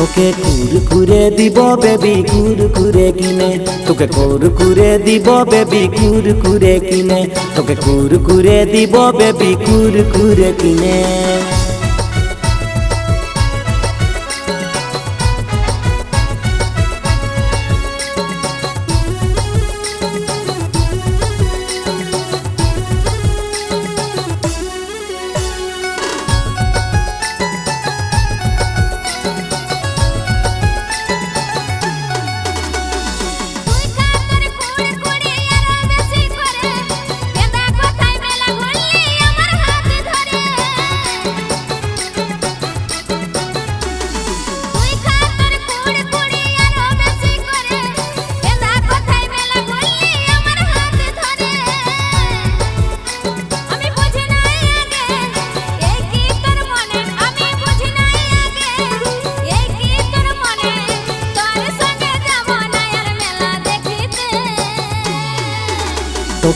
তোকে কুরকুরে দিব বেবি কুরকুরে কিনে। তোকে কুরকুরে দিব বেবি কুরকুরে কিনে। তোকে কুরকুরে দিব বেবি কুরকুরে কিনে।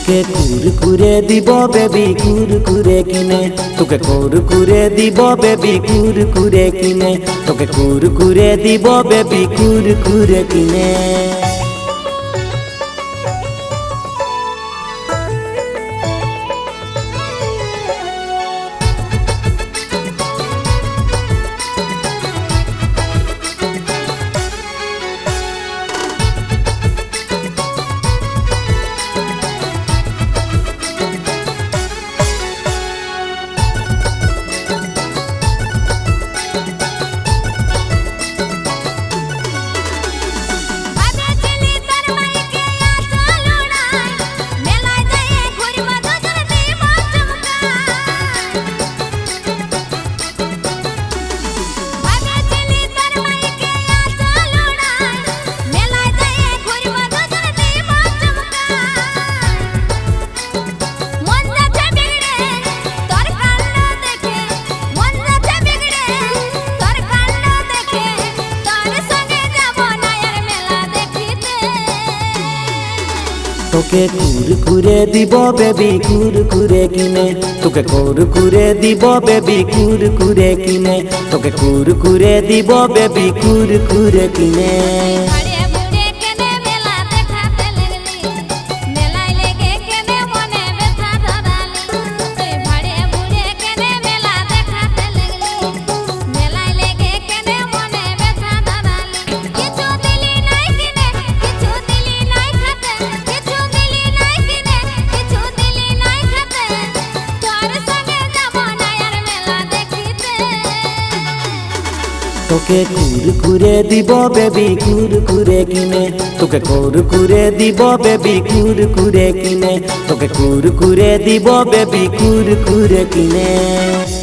তোকে কুরকুরে দিব বেবি, কুরকুরে কিনে। তোকে কুরকুরে দিব বেবি, কুরকুরে কিনে। তোকে কুরকুরে দিব বেবি, কুরকুরে কিনে। তোকে কুরকুরে দিব বেবি, কুরকুরে কিনে। তোকে কুরকুরে দিব বেবি, কুরকুরে কিনে। তোকে কুরকুরে দিব বেবি, কুরকুরে কিনে। তোকে কুরকুরে দিব বেবি, কুরকুরে কিনে। তোকে কুরকুরে দিব বেবি, কুরকুরে কিনে। তোকে কুরকুরে দিব বেবি, কুরকুরে কিনে।